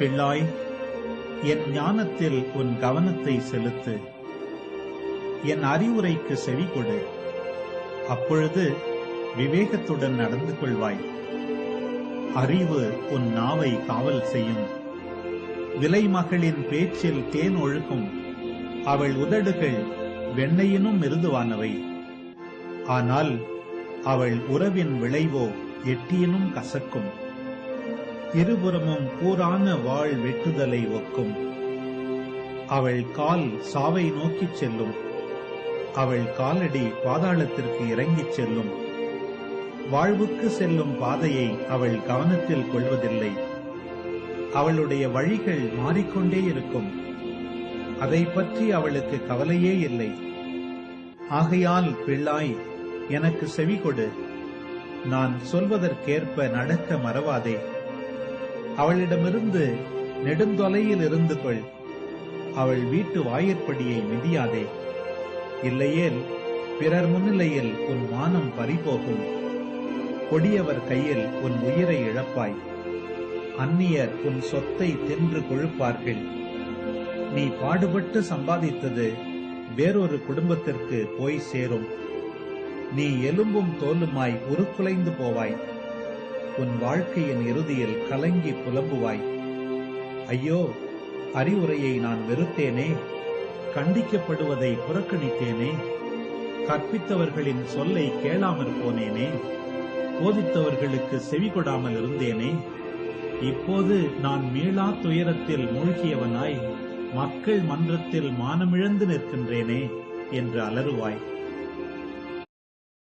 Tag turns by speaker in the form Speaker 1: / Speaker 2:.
Speaker 1: பிள்ளாய் என் ஞானத்தில் உன் கவனத்தை செலுத்து. என் அறிவுரைக்கு செவி கொடு. அப்பொழுது விவேகத்துடன் நடந்து கொள்வாய். அறிவு உன் நாவை காவல் செய்யும். விலைமகளின் பேச்சில் தேன் ஒழுகும் அவள் உதடுகள் வெண்ணையினும் மிருதுவானவை. ஆனால் அவள் உறவின் விளைவோ எட்டியினும் கசக்கும். இருபுறமும் கூறான வாழ் வெட்டுதலை ஒக்கும். அவள் கால் சாவை நோக்கிச் செல்லும். அவள் காலடி பாதாளத்திற்கு இறங்கிச் செல்லும். வாழ்வுக்கு செல்லும் பாதையை அவள் கவனத்தில் கொள்வதில்லை. அவளுடைய வழிகள் மாறிக்கொண்டே இருக்கும். அதை பற்றி அவளுக்கு கவலையே இல்லை. ஆகையால் பிள்ளாய் எனக்கு செவி கொடு. நான் சொல்வதற்கேற்ப நடக்க மறவாதே. அவளிடமிருந்து நெடுந்தொலையில் இருந்து கொள். அவள் வீட்டு வாயிற்படியை மிதியாதே. இல்லையேல் பிறர் முன்னிலையில் உன் மானம் பறிபோகும். கொடியவர் கையில் உன் உயிரை இழப்பாய். அந்நியர் உன் சொத்தை தின்று கொழுப்பார்கள். நீ பாடுபட்டு சம்பாதித்தது வேறொரு குடும்பத்திற்கு போய் சேரும். நீ எலும்பும் தோலுமாய் உருக்குலைந்து போவாய். உன் வாழ்க்கையின் இறுதியில் கலங்கி புலம்புவாய். ஐயோ அறிவுரையை நான் வெறுத்தேனே? கண்டிக்கப்படுவதை புறக்கணித்தேனே? கற்பித்தவர்களின் சொல்லை கேளாமற் போனேனே? போதித்தவர்களுக்கு செவி கொடாமல் இருந்தேனே? இப்போது நான் மீளா துயரத்தில் மூழ்கியவனாய் மக்கள் மன்றத்தில் மானமிழந்து நிற்கின்றேனே? என்று அலறுவாய்.